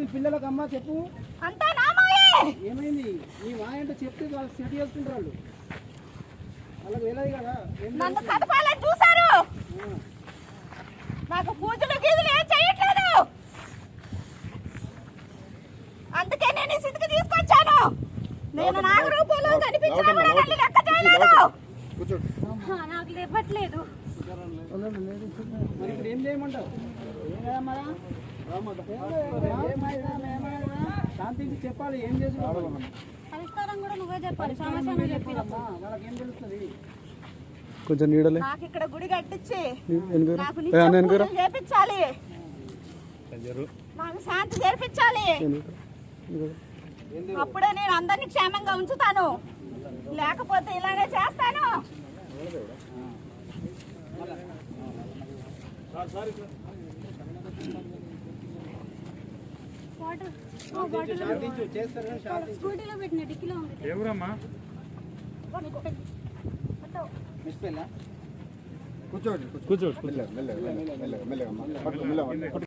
చెప్తే పిల్లలకు అమ్మ చెప్పు. అంతా నా మాయే. ఏమైంది? నీ మా అంటే చెప్తే వాళ్ళు సెట్ చేసుకుంటారు వాళ్ళు. వాళ్ళకి తెలియదు కదా ఏం నన్ను కదపాలని చూశారు. నాకు పూజలు గీజులు ఏం చేయట్లేదు. అందుకే నేను ఈ స్థితికి తీసుకొచ్చాను. నేను నాగరూపంలో కనిపించినా కూడా నన్ను లెక్క చేయలేదు. ఆ, నాకు లేవట్లేదు. మరి ఇప్పుడు ఏం చేయమంటావు? శాంతించి చెప్పాలి ఏం చేసుకోవాలి పరిష్కారం కూడా నువ్వే చెప్పాలి సమస్య నువ్వు చెప్పి వాళ్ళకి ఏం తెలుస్తుంది? కొంచెం నీడలే. నాకు ఇక్కడ గుడి కట్టించి నాకు ఏ, నిత్యం చేపించాలి. నాకు శాంతి చేర్పించాలి. అప్పుడే నేను అందరినీ క్షేమంగా ఉంచుతాను. లేకపోతే ఇలాగే చేస్తాను. స్కూటీలో పెట్టిన డిక్కీలో ఉంది. ఎవరమ్మా? కూర్చోండి కూర్చోండి. మెల్లగా మెల్లగా మెల్లగా మెల్లగా మెల్లగా.